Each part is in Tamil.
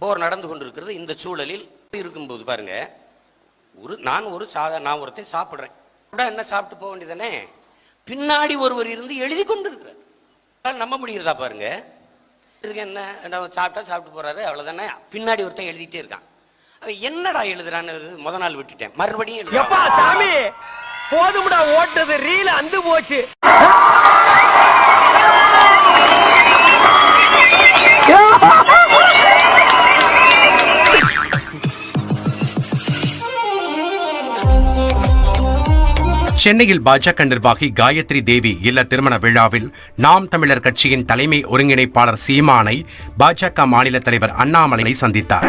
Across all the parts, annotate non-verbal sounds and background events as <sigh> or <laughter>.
போர் நடந்து கொண்டிருக்கிறது இந்த சூழலில். இருக்கும்போது பாருங்க ஒரு நான் ஒரு சாதா நான் ஒருத்தன் சாப்பிடுறேன். கூட என்ன சாப்பிட்டு போக வேண்டியதானே பின்னாடி ஒருவர் இருந்து எழுதி கொண்டு இருக்கிறார் நம்ப முடிகிறதா பாருங்க? இதுக்கு என்ன நம்ம சாப்பிட்டா சாப்பிட்டு போறாரு அவ்வளவுதானே? பின்னாடி ஒருத்தன் எழுதிட்டே இருக்கான். அவன் என்னடா எழுதுறான்னு முத நாள் விட்டுட்டேன். மறுபடியும் எழுதுறான். சாமி போதும்டா ஓட்டது ரீல அந்து போச்சு. <laughs> சென்னையில் பாஜக நிர்வாகி காயத்ரி தேவி இல்ல திருமண விழாவில் நாம் தமிழர் கட்சியின் தலைமை ஒருங்கிணைப்பாளர் சீமானை பாஜக மாநில தலைவர் அண்ணாமலை சந்தித்தார்.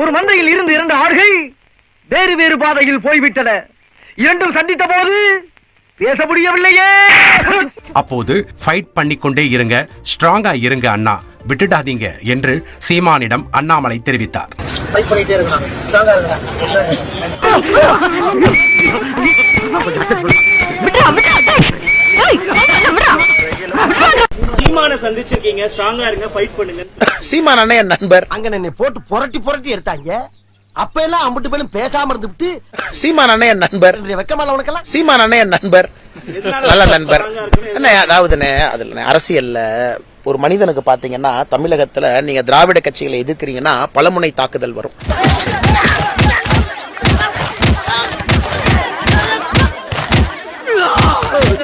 ஒரு மந்தையில் இருந்து இரண்டு ஆடுகள் வேறு வேறு பாதையில் போய்விட்டன. இரண்டும் சந்தித்த போது பேச முடியவில்லையே. அப்போது ஃபைட் பண்ணிக்கொண்டே இருங்க ஸ்ட்ராங்கா இருங்க அண்ணா விட்டுடாதீங்க என்று சீமானிடம் அண்ணாமலை தெரிவித்தார். சீமான சந்திச்சிருக்கீங்க ஸ்ட்ராங்கா இருங்க ஃபைட் பண்ணுங்க. சீமான் அண்ணன் என் நண்பர். அங்க என்னை போட்டு புரட்டி புரட்டி எடுத்தாங்க. அப்ப எல்லாம் அம்பிட்டு பேரும் பேசாம இருந்துவிட்டு சீமான் அண்ணன் என் நண்பர். வெக்கமால உனக்கெல்லாம்? சீமான் அண்ணன் என் நண்பர். நல்ல நண்பர். என்ன அதாவதுண்ணே அதுல அரசியல்ல ஒரு மனிதனுக்கு பாத்தீங்கன்னா தமிழகத்துல நீங்க திராவிட கட்சிகளை எதிர்க்கிறீங்கன்னா பலமுனை தாக்குதல் வரும்.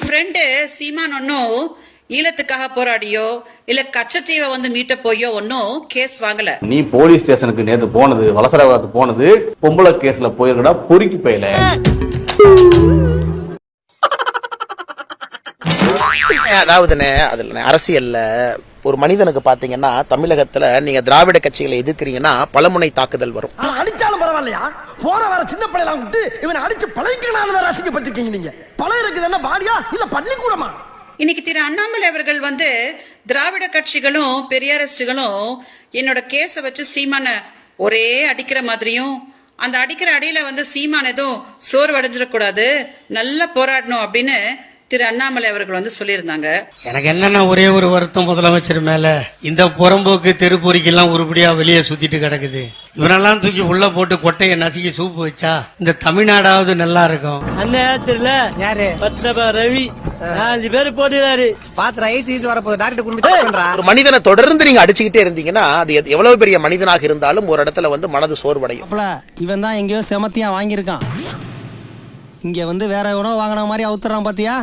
ஃப்ரெண்டு சீமான் ஒன்னும் ஈழத்துக்காக போராடியோ இல்ல கச்சத்தீவை வந்து மீட்ட போயோ ஒன்னும் கேஸ் வாங்கல. நீ போலீஸ் ஸ்டேஷனுக்கு நேத்து போனது வலசரவாதத்து போனது பொம்பளை கேஸ்ல போயிருக்கடா பொறுக்கி போயில. அதாவதுண்ணே அதுல அரசியல்ல ஒரு மனிதனுக்கு பாத்தீங்கன்னா தமிழகத்துல நீங்க திராவிட கட்சிகளை எதிர்க்கிறீங்கன்னா பலமுனை தாக்குதல் வரும். அடிச்சாலும் பரவாயில்லையா? போற வர சின்ன பிள்ளைலாம் விட்டு இவனை அடிச்சு பழகிக்கணும் வேற அசிங்கப்பட்டிருக்கீங்க நீங்க. பழம் இருக்குது என்ன பாடியா? இல்ல பள்ளிக்கூடமா? இன்னைக்கு திரு அண்ணாமலை அவர்கள் வந்து திராவிட கட்சிகளும் பெரியாரிஸ்டுகளும் என்னோட கேஸ வச்சு சீமான ஒரே அடிக்கிற மாதிரியும் அந்த அடிக்கிற அடியில வந்து சீமான் எதுவும் சோர்வடைஞ்சிடக்கூடாது நல்லா போராடணும் அப்படின்னு திரு அண்ணாமலை அவர்கள் வந்து சொல்லியிருந்தாங்க. எனக்கு என்னன்னா ஒரே ஒரு வருத்தம் முதலமைச்சர் மேல. இந்த புறம்போக்கு தெருப்பொறிக்கெல்லாம் உருப்படியா வெளியே சுத்திட்டு கிடக்குது. இவனெல்லாம் தூக்கி உள்ள போட்டு கொட்டையை நசுக்கி சூப்பு வச்சா இந்த தமிழ்நாடாவது நல்லா இருக்கும். யாரு? பத்மபா ரவி நாலு பேர் போட்டுறாரு பாத்து ஐஸ் இது வரப்போகுது. டாக்டர் குடும்பம் ஒரு மனிதனை தொடர்ந்து நீங்க அடிச்சுக்கிட்டே இருந்தீங்கன்னா அது எத்- எவ்வளவு பெரிய மனிதனாக இருந்தாலும் ஒரு இடத்துல வந்து மனது சோர்வடையும். இவன் தான் எங்கேயோ செமத்தியா வாங்கியிருக்கான். இங்க வந்து வேற உணவு வாங்கின மாதிரி அவுத்துறான் பாத்தியா?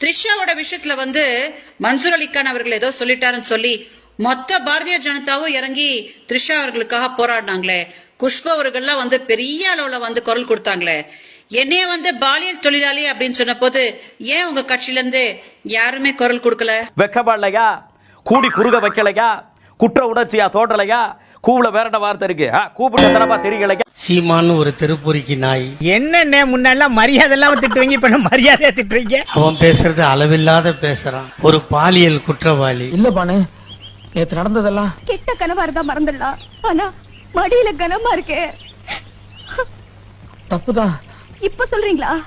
த்ரிஷாவோட விஷயத்துல வந்து மன்சூர் அலிகான் அவர்கள் ஏதோ சொல்லிட்டாருன்னு சொல்லி மொத்த பாரதிய ஜனதாவும் இறங்கி த்ரிஷா அவர்களுக்காக போராடினாங்களே. குஷ்பு அவர்கள்லாம் வந்து பெரிய அளவுல வந்து குரல் கொடுத்தாங்களே. என்னைய வந்து பாலியல் தொழிலாளி அப்படின்னு சொன்ன போது ஏன் உங்க கட்சியில இருந்து யாருமே குரல் கொடுக்கல? வெக்கப்படலையா கூடி குறுக வைக்கலையா? குற்ற உணர்ச்சியா தோட்டலையா கூவுல வேற என்ன வார்த்தை இருக்கு? ஆ, கூப்பிட்ட தரப்பா தெரியலையா சீமான்னு ஒரு தெருப்பொறிக்கு நாய். என்னண்ணே முன்னெல்லாம் மரியாதை இல்லாம திட்டுவீங்க இப்ப மரியாதையா திட்டுறீங்க? அவன் பேசுறது அளவில்லாத பேசுறான். ஒரு பாலியல் குற்றவாளி. இல்ல பானு நேத்து நடந்ததெல்லாம். கெட்ட கனவா இருந்தா மறந்துடலாம் ஆனா மடியில கனமா இருக்கே. தப்புதான். இப்ப சொல்றீங்களா?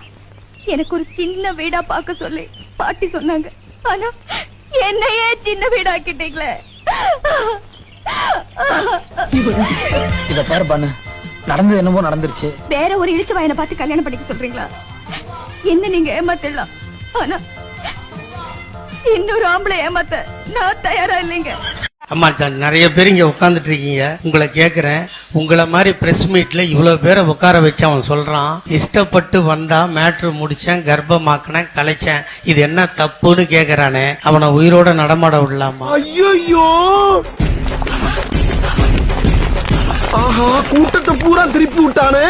எனக்கு ஒரு சின்ன வீடா பார்க்க சொல்லி பாட்டி சொன்னாங்க. ஆனா என்னையே சின்ன வீடாக்கிட்டீங்களே. இத பாரு பானு. நடந்தது என்னமோ நடந்துருச்சு. வேற ஒரு இழிச்சு வாயனை பார்த்து கல்யாணம் பண்ணிக்க சொல்றீங்களா? என்ன நீங்க ஏமாத்திடலாம் ஆனா இன்னொரு ஆம்பளை ஏமாத்த நான் தயாரா இல்லைங்க. அம்மா தான் நிறைய பேர் இங்க உட்காந்துட்டு இருக்கீங்க. உங்களை கேக்குறேன். உங்களை மாதிரி பிரஸ் மீட்ல இவ்வளவு பேரை உட்கார வச்சு அவன் சொல்றான். இஷ்டப்பட்டு வந்தா மேட்ரு முடிச்சேன் கர்ப்பமாக்கினேன் கலைச்சேன். இது என்ன தப்புன்னு கேக்குறானே. அவனை உயிரோட நடமாட விடலாமா? ஐயோ ஆஹா கூட்டத்தை பூரா திருப்பி விட்டானே.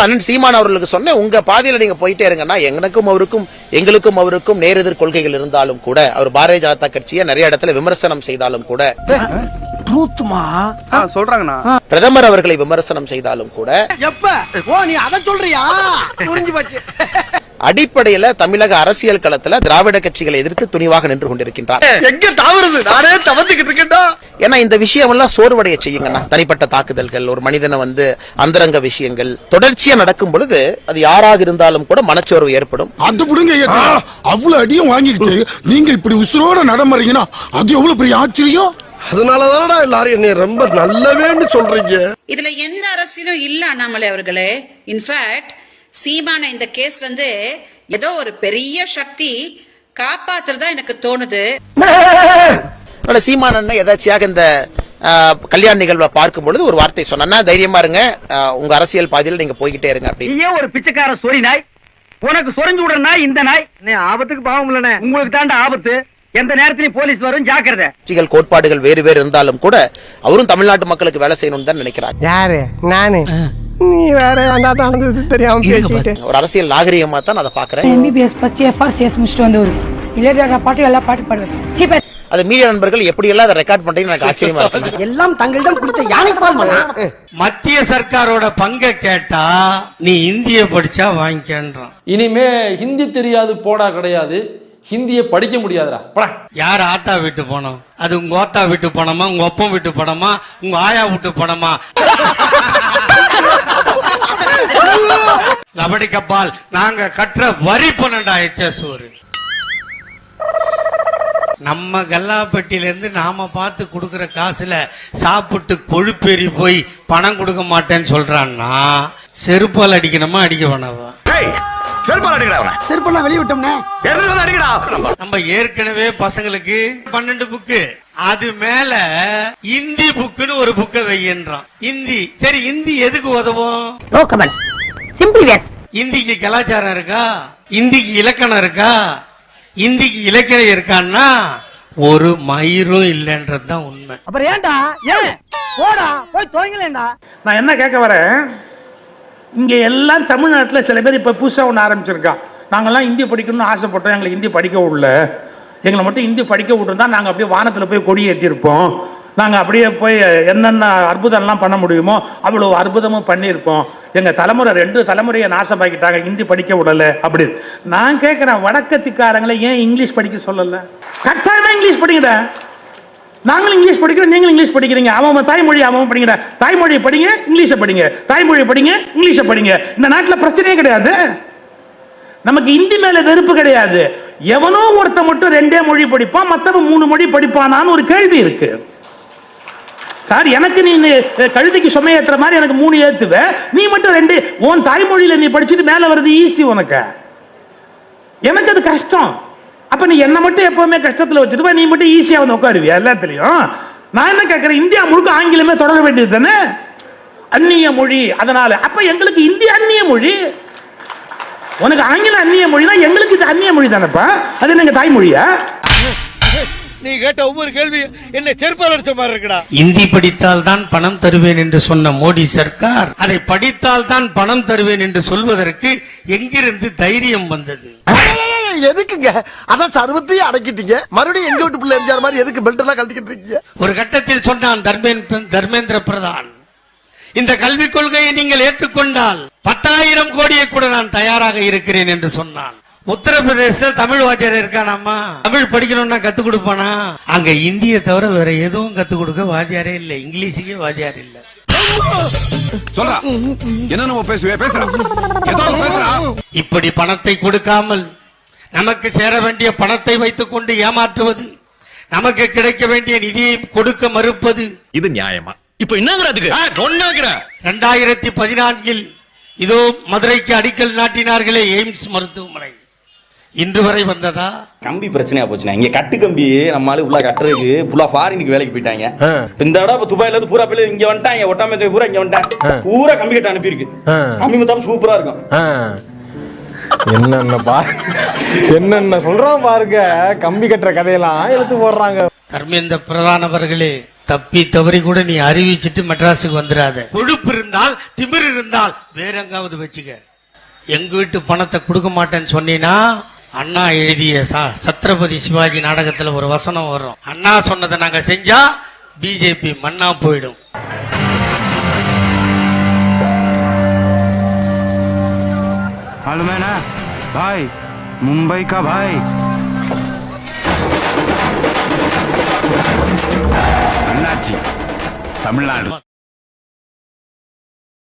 அண்ணன் சீமான் அவர்களுக்கு சொன்னேன் உங்க பாதையில நீங்க போயிட்டே இருங்கன்னா எனக்கும் அவருக்கும் எங்களுக்கும் அவருக்கும் நேரெதிர் கொள்கைகள் இருந்தாலும் கூட அவர் பாரதிய ஜனதா கட்சியை நிறைய இடத்துல விமர்சனம் செய்தாலும் கூட ட்ரூத்மா சொல்றாங்கண்ணா. பிரதமர் அவர்களை விமர்சனம் செய்தாலும் கூட எப்ப? ஓ நீ அத சொல்றியா? புரிஞ்சு போச்சு. அடிப்படையில தமிழக அரசியல் களத்துல திராவிட கட்சிகளை எதிர்த்து துணிவாக நின்று கொண்டிருக்கின்றார். எங்க தவறுது? நானே தவத்துக்கிட்டு இருக்கேன்டா. ஏன்னா இந்த விஷயம் எல்லாம் சோர்வடைய செய்யுங்கண்ணா. தனிப்பட்ட தாக்குதல்கள் ஒரு மனிதனை வந்து அந்தரங்க விஷயங்கள் தொடர்ச்சியா நடக்கும் பொழுது அது யாராக இருந்தாலும் கூட மனச்சோர்வு ஏற்படும். அது விடுங்க ஐயா. அவ்வளவு அடியும் வாங்கிட்டு நீங்க இப்படி உசுரோட நடமறீங்கன்னா அது எவ்வளவு பெரிய ஆச்சரியம்? அதனாலதானடா எல்லாரும் என்னை ரொம்ப நல்லவேன்னு சொல்றீங்க. இதுல எந்த அரசியலும் இல்ல அண்ணாமலை அவர்களே. இன்ஃபேக்ட் சீமான இந்த கேஸ் வந்து ஏதோ ஒரு பெரிய சக்தி காப்பாத்துறதா எனக்கு தோணுது. அதனால சீமான் அண்ணன் எதாச்சியாக இந்த கல்யாண நிகழ்வை பார்க்கும் பொழுது ஒரு வார்த்தை சொன்னா தைரியமா இருங்க. உங்க அரசியல் பாதையில் நீங்க போய்கிட்டே இருங்க அப்படின்னு ஒரு பிச்சைக்கார சொறி நாய். உனக்கு சொரிஞ்சு விடுற நாய் இந்த நாய். அண்ணே, ஆபத்துக்கு பாவம் இல்லனே உங்களுக்கு தாண்டா ஆபத்து. எந்த நேரத்திலயும் போலீஸ் வரும் ஜாக்கிரதை. கட்சிகள் கோட்பாடுகள் வேறு வேறு இருந்தாலும் கூட அவரும் தமிழ்நாட்டு மக்களுக்கு வேலை செய்யணும்னு தான் நினைக்கிறார் யாரு? நானு. நீ வேற ஏன்டா நடந்தது தெரியாம பேசிக்கிட்டு ஒரு அரசியல் நாகரிகமா தான் அதை பாக்குறேன் எம்பிபிஎஸ் பச்சு எஃப்ஆர்சிஎஸ் முடிச்சுட்டு வந்தவர் இளையராஜா பாட்டு எல்லா பாட்டு சீப்பா அது மீடியா நண்பர்கள் எப்படி எல்லாம் அதை ரெக்கார்ட் பண்றீங்கன்னு எனக்கு ஆச்சரியமா இருக்கு. <laughs> எல்லாம் தங்களிடம் கொடுத்த யானைக்கு பால் மகா மத்திய சர்க்காரோட பங்கை கேட்டா நீ இந்திய படிச்சா வாங்கிக்கன்றான் இனிமே ஹிந்தி தெரியாது போடா கிடையாது. ஹிந்தியை படிக்க முடியாதுடா. படா. யார் ஆத்தா வீட்டு பணம் அது உங்க ஓத்தா வீட்டு பணமா உங்க ஒப்பம் வீட்டு பணமா உங்க ஆயா வீட்டு பணமா <laughs> லபடி கப்பால் நாங்க கட்டுற வரி பணம்டா எச்எஸ் ஒரு நம்ம கல்லாப்பட்டியில இருந்து நாம பார்த்து கொடுக்கிற காசுல சாப்பிட்டு கொழுப்பேறி போய் பணம் கொடுக்க மாட்டேன்னு சொல்றான்னா செருப்பால் அடிக்கணுமா அடிக்க வேணாவா? செருப்பெல்லாம் வெளிய விட்டோம்னே நம்ம ஏற்கனவே பசங்களுக்கு பன்னெண்டு புக்கு. அது மேல இந்தி புக்குன்னு ஒரு புக்கை வையன்றான். இந்தி. சரி இந்தி எதுக்கு உதவும்? இந்திக்கு கலாச்சாரம் இருக்கா? இந்திக்கு இலக்கணம் இருக்கா? இந்திக்கு இலக்கியம் இருக்கான்னா ஒரு மயிரும் இல்லைன்றது தான் உண்மை. அப்புறம் ஏன்டா? ஏன்? போடா போய் துவங்கலேண்டா நான் என்ன கேட்க வரேன்? இங்க எல்லாம் தமிழ்நாட்டுல சில பேர் இப்ப புதுசா ஒண்ணு ஆரம்பிச்சிருக்கான் நாங்கெல்லாம் இந்தி படிக்கணும்னு ஆசைப்பட்டோம். எங்களை இந்தி படிக்க விடல எங்களை மட்டும் இந்தி படிக்க விட்டுருந்தா நாங்க அப்படியே வானத்துல போய் கொடி ஏற்றிருப்போம் நாங்க அப்படியே போய் என்னென்ன அற்புதம்லாம் பண்ண முடியுமோ அவ்வளவு அற்புதமும் பண்ணியிருப்போம். எங்கள் தலைமுறை ரெண்டு தலைமுறையை நாசமாக்கிட்டாங்க ஹிந்தி படிக்க விடல அப்படின்னு நான் கேட்குறேன் வடக்கத்திக்காரங்களை ஏன் இங்கிலீஷ் படிக்க சொல்லலை? கட்டாயமா இங்கிலீஷ் படிங்கடா. நாங்களும் இங்கிலீஷ் படிக்கிறோம் நீங்களும் இங்கிலீஷ் படிக்கிறீங்க. அவன் அவன் தாய்மொழி அவன் படிக்கிற தாய்மொழியை படிங்க இங்கிலீஷை படிங்க. தாய்மொழியை படிங்க இங்கிலீஷை படிங்க. இந்த நாட்டில் பிரச்சனையே கிடையாது. நமக்கு இந்தி மேல வெறுப்பு கிடையாது. எவனோ ஒருத்த மட்டும் ரெண்டே மொழி படிப்பான் மற்றவன் மூணு மொழி படிப்பானான்னு ஒரு கேள்வி இருக்கு. சார் எனக்கு நீ நீ கழுதைக்கு சுமையேற்றுற மாதிரி எனக்கு மூணு ஏத்துவ. நீ மட்டும் ரெண்டு. உன் தாய்மொழியில நீ படிச்சுட்டு மேல வர்றது ஈஸி உனக்கு. எனக்கு அது கஷ்டம். அப்ப நீ என்ன மட்டும் எப்பவுமே கஷ்டத்துல வச்சுட்டு நீ மட்டும் ஈஸியா வந்து உட்காருவியா எல்லாத்துலயும்? நான் என்ன கேட்கிறேன் இந்தியா முழுக்க ஆங்கிலமே தொடர வேண்டியது தானே? அந்நிய மொழி அதனால. அப்ப எங்களுக்கு இந்திய அந்நிய மொழி? உனக்கு ஆங்கில அந்நிய மொழினா எங்களுக்கு இது அந்நிய மொழி தானேப்பா. அது என்னங்க தாய்மொழியா? நீ கேட்ட ஒவ்வொரு கேள்வி என்ன செருப்பால் அடிச்ச மாதிரி இருக்குடா. இந்தி படித்தால் தான் பணம் தருவேன் என்று சொன்ன மோடி சர்க்கார் அதை படித்தால் தான் பணம் தருவேன் என்று சொல்வதற்கு எங்கிருந்து தைரியம் வந்தது? எதுக்குங்க அதான் சர்வத்தையும் அடக்கிட்டீங்க மறுபடியும் எங்க வீட்டு பிள்ளை எம்ஜிஆர் மாதிரி எதுக்கு பெல்ட் எல்லாம் கழட்டிக்கிட்டு இருக்கீங்க ஒரு கட்டத்தில் சொன்னான் தர்மேந்திர தர்மேந்திர பிரதான் இந்த கல்விக் கொள்கையை நீங்கள் ஏற்றுக்கொண்டால் பத்தாயிரம் கோடியை கூட நான் தயாராக இருக்கிறேன் என்று சொன்னான் உத்தரப்பிரதேசத்துல தமிழ் வாத்தியார் இருக்கானாமா தமிழ் படிக்கணும்னா கத்து கொடுப்பானா? அங்க இந்திய தவிர வேற எதுவும் கத்து கொடுக்க வாத்தியாரே இல்ல. இங்கிலீஷுக்கே வாத்தியார் இல்ல. சொல்றா. என்ன நம்ம பேசுவே? பேசுறா. ஏதாவது பேசுறா. இப்படி பணத்தை கொடுக்காமல் நமக்கு சேர வேண்டிய பணத்தை வைத்துக் கொண்டு ஏமாற்றுவது நமக்கு கிடைக்க வேண்டிய நிதியை கொடுக்க மறுப்பது. இது நியாயமா? இப்ப என்னங்கிறதுக்கு ஒன்னாங்கிற இரண்டாயிரத்தி பதினான்கில் இதோ மதுரைக்கு அடிக்கல் நாட்டினார்களே எய்ம்ஸ் மருத்துவமனை. இன்று வரை வந்ததா? கம்பி பிரச்சனையா போச்சுண்ணா. இங்க கட்டு கம்பி நம்ம ஆளு ஃபுல்லா கட்டுறதுக்கு ஃபுல்லா ஃபாரினுக்கு வேலைக்கு போயிட்டாங்க. இந்த தடவை இப்ப துபாயில இருந்து பூரா பிள்ளை இங்க வந்துட்டாங்க. ஒட்டாமத்தை பூரா இங்க வந்துட்டாங்க பூரா கம்பி கட்ட அனுப்பியிருக்கு. கம்பி மொத்தம் சூப்பரா இருக்கும். என்னென்ன பா என்னென்ன சொல்றோம் பாருங்க. கம்பி கட்டுற கதையெல்லாம் எடுத்து போடுறாங்க. தர்மேந்திர பிரதான் அவர்களே தப்பி தவறி கூட நீ அறிவிச்சிட்டு மெட்ராஸுக்கு வந்துடாத கொழுப்பு இருந்தால் திமிர் இருந்தால் வேற எங்காவது வச்சுக்க. எங்க வீட்டு பணத்தை கொடுக்க மாட்டேன்னு சொன்னீங்கன்னா அண்ணா எழுதிய சத்ரபதி சிவாஜி நாடகத்தில் ஒரு வசனம் வரும் அண்ணா சொன்னதை நாங்கள் செஞ்சா பிஜேபி மண்ணா போயிடும். மாலுமேனா பாய். மும்பை கா பாய். அண்ணாச்சி தமிழ்நாடு.